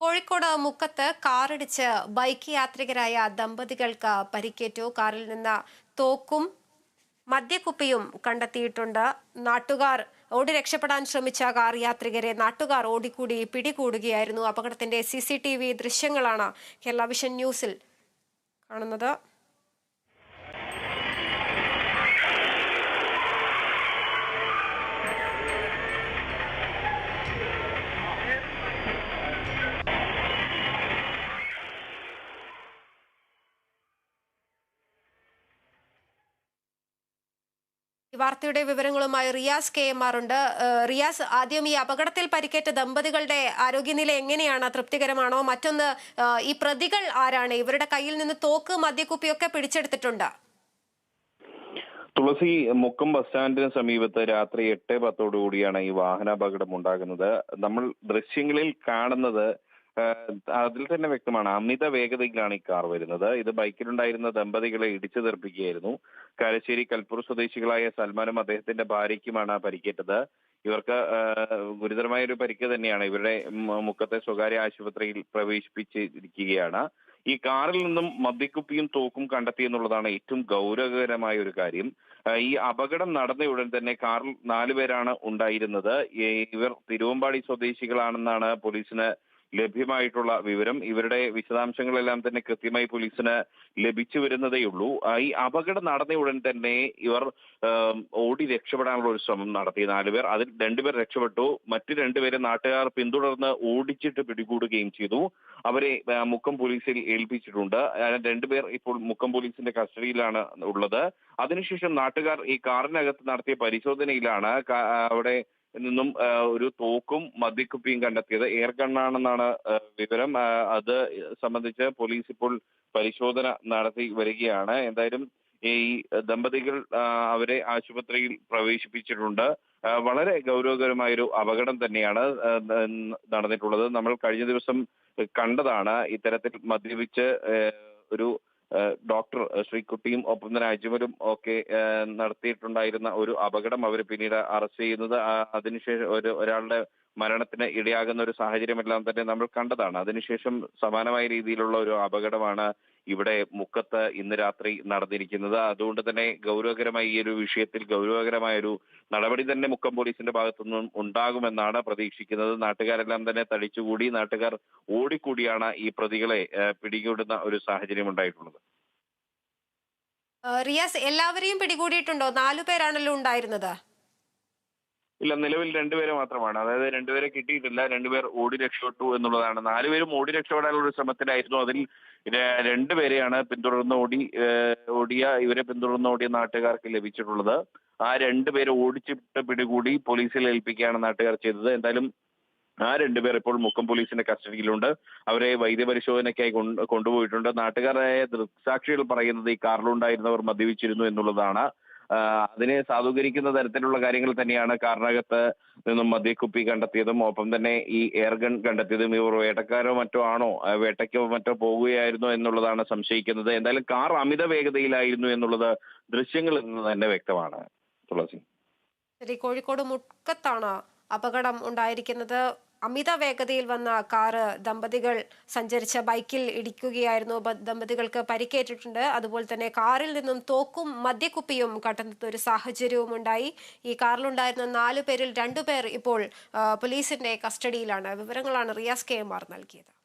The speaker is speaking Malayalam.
കോഴിക്കോട് മുക്കത്ത് കാറിടിച്ച് ബൈക്ക് യാത്രികരായ ദമ്പതികൾക്ക് പരിക്കേറ്റു. കാറിൽ നിന്ന് തോക്കും മദ്യക്കുപ്പിയും കണ്ടെത്തിയിട്ടുണ്ട്. നാട്ടുകാർ ഓടി രക്ഷപ്പെടാൻ ശ്രമിച്ച കാർ യാത്രികരെ നാട്ടുകാർ ഓടിക്കൂടി പിടികൂടുകയായിരുന്നു. അപകടത്തിന്റെ സി ദൃശ്യങ്ങളാണ് കേരള വിഷൻ ന്യൂസിൽ കാണുന്നത്. വാർത്തയുടെ വിവരങ്ങളുമായി റിയാസ് കെ എം ആർ ഉണ്ട്. റിയാസ് ആദ്യം ഈ അപകടത്തിൽ പരിക്കേറ്റ ദമ്പതികളുടെ ആരോഗ്യനില എങ്ങനെയാണ്? തൃപ്തികരമാണോ? മറ്റൊന്ന് ഈ പ്രതികൾ ആരാണ്? ഇവരുടെ കയ്യിൽ നിന്ന് തോക്ക് മദ്യക്കുപ്പിയൊക്കെ പിടിച്ചെടുത്തിട്ടുണ്ട്? തുളസി മുക്കം ബസ് സ്റ്റാൻഡിന് സമീപത്ത് രാത്രി എട്ട് പത്തോടു കൂടിയാണ് ഈ വാഹനാപകടം ഉണ്ടാകുന്നത്. നമ്മൾ ദൃശ്യങ്ങളിൽ കാണുന്നത് അതിൽ തന്നെ വ്യക്തമാണ്. അമിത വേഗതയിലാണ് ഈ കാർ വരുന്നത്. ഇത് ബൈക്കിലുണ്ടായിരുന്ന ദമ്പതികളെ ഇടിച്ചു തെറിപ്പിക്കുകയായിരുന്നു. കാരശ്ശേരി കൽപ്പൂർ സ്വദേശികളായ സൽമാനും അദ്ദേഹത്തിന്റെ ഭാര്യയ്ക്കുമാണ് പരിക്കേറ്റത്. ഇവർക്ക് ഗുരുതരമായ ഒരു പരിക്ക് തന്നെയാണ്. ഇവരുടെ മുഖത്തെ സ്വകാര്യ ആശുപത്രിയിൽ പ്രവേശിപ്പിച്ചിരിക്കുകയാണ്. ഈ കാറിൽ നിന്നും മദ്യക്കുപ്പിയും തോക്കും കണ്ടെത്തി എന്നുള്ളതാണ് ഏറ്റവും ഗൗരവകരമായ ഒരു കാര്യം. ഈ അപകടം നടന്ന ഉടൻ തന്നെ കാറിൽ നാലുപേരാണ് ഉണ്ടായിരുന്നത്. ഇവർ തിരുവമ്പാടി സ്വദേശികളാണെന്നാണ് പോലീസിന് ലഭ്യമായിട്ടുള്ള വിവരം. ഇവരുടെ വിശദാംശങ്ങളെല്ലാം തന്നെ കൃത്യമായി പോലീസിന് ലഭിച്ചു വരുന്നതേയുള്ളൂ. ഈ അപകടം നടന്ന ഉടൻ തന്നെ ഇവർ ഓടി രക്ഷപ്പെടാനുള്ള ഒരു ശ്രമം നടത്തി. നാലുപേർ അതിൽ രണ്ടുപേർ രക്ഷപ്പെട്ടു. മറ്റു രണ്ടുപേരെ നാട്ടുകാർ പിന്തുടർന്ന് ഓടിച്ചിട്ട് പിടികൂടുകയും ചെയ്തു. അവരെ മുക്കം പോലീസിൽ ഏൽപ്പിച്ചിട്ടുണ്ട്. രണ്ടുപേർ ഇപ്പോൾ മുക്കം പോലീസിന്റെ കസ്റ്റഡിയിലാണ് ഉള്ളത്. അതിനുശേഷം നാട്ടുകാർ ഈ കാറിനകത്ത് നടത്തിയ പരിശോധനയിലാണ് അവിടെ നിന്നും ഒരു തോക്കും മദ്യക്കുപ്പിയും കണ്ടെത്തിയത് എയർ ഗണ്ണാണെന്നാണ് വിവരം. അത് സംബന്ധിച്ച് പോലീസ് ഇപ്പോൾ പരിശോധന നടത്തി വരികയാണ്. എന്തായാലും ഈ ദമ്പതികൾ അവരെ ആശുപത്രിയിൽ പ്രവേശിപ്പിച്ചിട്ടുണ്ട്. വളരെ ഗൗരവകരമായൊരു അപകടം തന്നെയാണ് നടന്നിട്ടുള്ളത്. നമ്മൾ കഴിഞ്ഞ ദിവസം കണ്ടതാണ് ഇത്തരത്തിൽ മദ്യപിച്ച് ഒരു ഡോക്ടർ ശ്രീകുട്ടിയും ഒപ്പം തന്നെ അജ്മലും ഒക്കെ നടത്തിയിട്ടുണ്ടായിരുന്ന ഒരു അപകടം അവർ പിന്നീട് അറസ്റ്റ് ചെയ്യുന്നത്. അതിനുശേഷം ഒരു ഒരാളുടെ മരണത്തിന് ഇടയാകുന്ന ഒരു സാഹചര്യമെല്ലാം തന്നെ നമ്മൾ കണ്ടതാണ്. അതിനുശേഷം സമാനമായ രീതിയിലുള്ള ഒരു അപകടമാണ് ഇവിടെ മുക്കത്ത് ഇന്ന് രാത്രി നടന്നിരിക്കുന്നത്. അതുകൊണ്ട് തന്നെ ഗൗരവകരമായ ഈ ഒരു വിഷയത്തിൽ ഗൗരവകരമായ ഒരു നടപടി തന്നെ മുക്കം പോലീസിന്റെ ഭാഗത്തു നിന്നും ഉണ്ടാകുമെന്നാണ് പ്രതീക്ഷിക്കുന്നത്. നാട്ടുകാരെല്ലാം തന്നെ തടിച്ചുകൂടി നാട്ടുകാർ ഓടിക്കൂടിയാണ് ഈ പ്രതികളെ പിടികൂടുന്ന ഒരു സാഹചര്യം ഉണ്ടായിട്ടുള്ളത്. റിയാസ് എല്ലാവരെയും പിടികൂടിയിട്ടുണ്ടോ? നാലു പേരാണല്ലോ ഉണ്ടായിരുന്നത്. ഇല്ല നിലവിൽ രണ്ടുപേരെ മാത്രമാണ്. അതായത് രണ്ടുപേരെ കിട്ടിയിട്ടില്ല രണ്ടുപേർ ഓടി രക്ഷപ്പെട്ടു എന്നുള്ളതാണ്. നാലുപേരും ഓടി രക്ഷപ്പെടാനുള്ള ഒരു ശ്രമത്തിലായിരുന്നു. അതിൽ രണ്ടുപേരെയാണ് പിന്തുടർന്ന് ഓടി ഓടിയ ഇവരെ പിന്തുടർന്ന് ഓടിയ നാട്ടുകാർക്ക് ലഭിച്ചിട്ടുള്ളത്. ആ രണ്ടുപേരെ ഓടിച്ചിട്ട് പിടികൂടി പോലീസിൽ ഏൽപ്പിക്കുകയാണ് നാട്ടുകാർ ചെയ്തത്. എന്തായാലും ആ രണ്ടുപേർ ഇപ്പോൾ മുക്കം പോലീസിന്റെ കസ്റ്റഡിയിലുണ്ട്. അവരെ വൈദ്യപരിശോധനയ്ക്കായി കൊണ്ട് കൊണ്ടുപോയിട്ടുണ്ട്. നാട്ടുകാരായ ദൃക്സാക്ഷികൾ പറയുന്നത് ഈ കാറിലുണ്ടായിരുന്നവർ മദ്യപിച്ചിരുന്നു എന്നുള്ളതാണ്. അതിനെ സാധൂകരിക്കുന്ന തരത്തിലുള്ള കാര്യങ്ങൾ തന്നെയാണ് കാറിനകത്ത് നിന്നും മദ്യക്കുപ്പി കണ്ടെത്തിയതും ഒപ്പം തന്നെ ഈ എയർഗൺ കണ്ടെത്തിയതും ഇവർ വേട്ടക്കാരോ മറ്റോ ആണോ വേട്ടയ്ക്കോ മറ്റോ പോവുകയായിരുന്നു എന്നുള്ളതാണ് സംശയിക്കുന്നത്. എന്തായാലും കാർ അമിത വേഗതയിലായിരുന്നു എന്നുള്ളത് ദൃശ്യങ്ങളിൽ നിന്ന് തന്നെ വ്യക്തമാണ്. തുളസി. ശരി കോഴിക്കോട് മുക്കത്താണ് അപകടം ഉണ്ടായിരിക്കുന്നത്. അമിത വേഗതയിൽ വന്ന കാറ് ദമ്പതികൾ സഞ്ചരിച്ച ബൈക്കിൽ ഇടിക്കുകയായിരുന്നു. ദമ്പതികൾക്ക് പരിക്കേറ്റിട്ടുണ്ട്. അതുപോലെ തന്നെ കാറിൽ നിന്നും തോക്കും മദ്യക്കുപ്പിയും കണ്ടെത്തുന്ന ഒരു സാഹചര്യവും ഉണ്ടായി. ഈ കാറിലുണ്ടായിരുന്ന നാലു പേരിൽ രണ്ടുപേർ ഇപ്പോൾ പോലീസിന്റെ കസ്റ്റഡിയിലാണ്. വിവരങ്ങളാണ് റിയാസ് കെ എം ആർ നൽകിയത്.